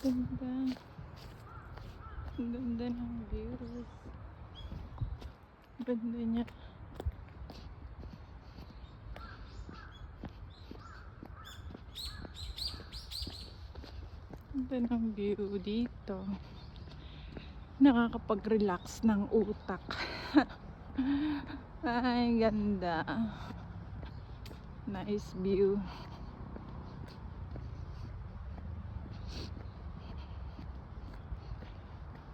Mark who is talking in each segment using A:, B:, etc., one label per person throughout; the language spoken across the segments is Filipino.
A: Ganda. Ganda ng views. Ganda niya. Ganda ng view dito. Nakakapag-relax ng utak. Ay, ganda. Nice view.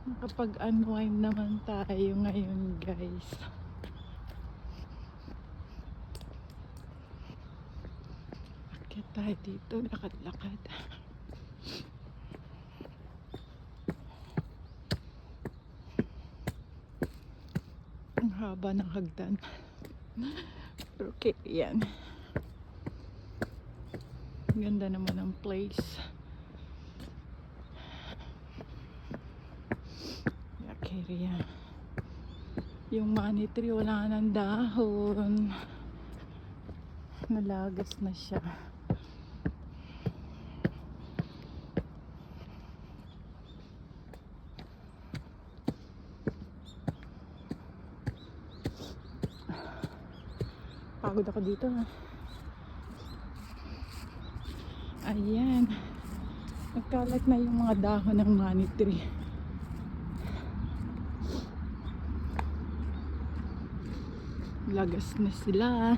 A: Nakapag-unwind naman tayo ngayon, guys. Akit tayo dito, lakad-lakad. Ang haba ng hagdan. Okay, yan. Ganda naman ang place. Area. Yung money tree wala nang dahon. Nalagas na siya. Pagod ako dito ha. Ayan. Nagkalat na yung mga dahon ng money tree. Lagas na sila.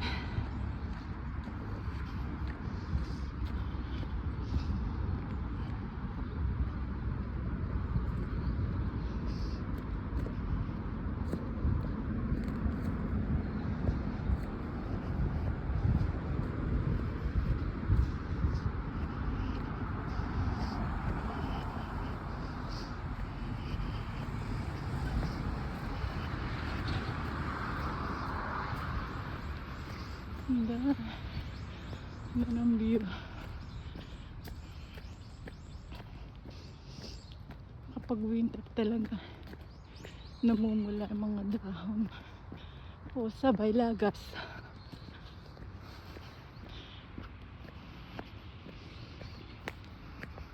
A: Ganda. Ganda ng view. Kapag winter talaga, namumula ang mga dahon. O sabay lagas.